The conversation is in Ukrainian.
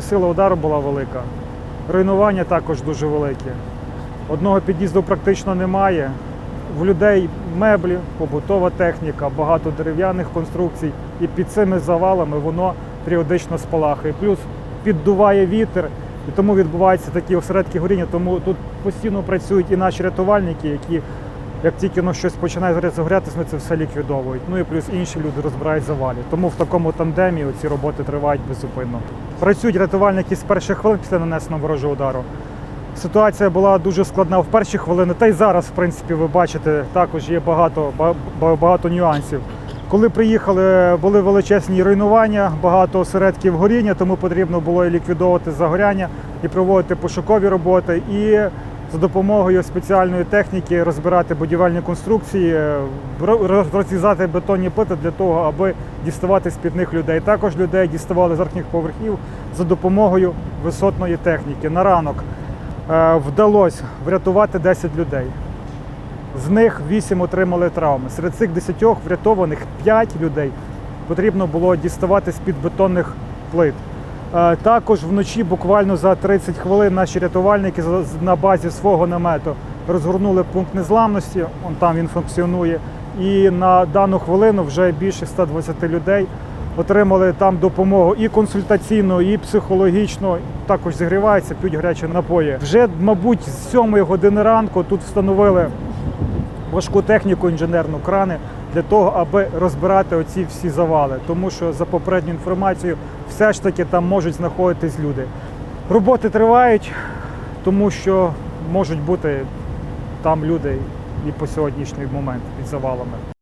Сила удару була велика. Руйнування також дуже велике. Одного під'їзду практично немає. В людей меблі, побутова техніка, багато дерев'яних конструкцій. І під цими завалами воно періодично спалахує. Плюс піддуває вітер, і тому відбуваються такі осередки горіння. Тому тут постійно працюють і наші рятувальники, які як тільки ну, щось починає загорятися, вони це все ліквідовують. Ну і плюс інші люди розбирають завалі. Тому в такому тандемі ці роботи тривають беззупинно. Працюють рятувальники з перших хвилин після нанесеного ворожого удару. Ситуація була дуже складна в перші хвилини, та й зараз, в принципі, ви бачите, також є багато, ба- ба- багато нюансів. Коли приїхали, були величезні руйнування, багато осередків горіння, тому потрібно було і ліквідовувати загоряння і проводити пошукові роботи. І за допомогою спеціальної техніки розбирати будівельні конструкції, е, ро- роз- розрізати бетонні плити для того, аби діставати з-під них людей. Також людей діставали з верхніх поверхів за допомогою висотної техніки. На ранок е, вдалося врятувати 10 людей. З них 8 отримали травми. Серед цих 10 врятованих 5 людей потрібно було діставати з-під бетонних плит. Е, Також вночі, буквально за 30 хвилин, наші рятувальники на базі свого намету розгорнули пункт незламності, он там він функціонує. І на дану хвилину вже більше 120 людей отримали там допомогу і консультаційну, і психологічну. Також зігріваються, п'ють гарячі напої. Вже, мабуть, з 7 години ранку тут встановили важку техніку інженерну крани для того, аби розбирати оці всі завали. Тому що за попередню інформацію все ж таки там можуть знаходитись люди. Роботи тривають, тому що можуть бути там люди і по сьогоднішній момент під завалами.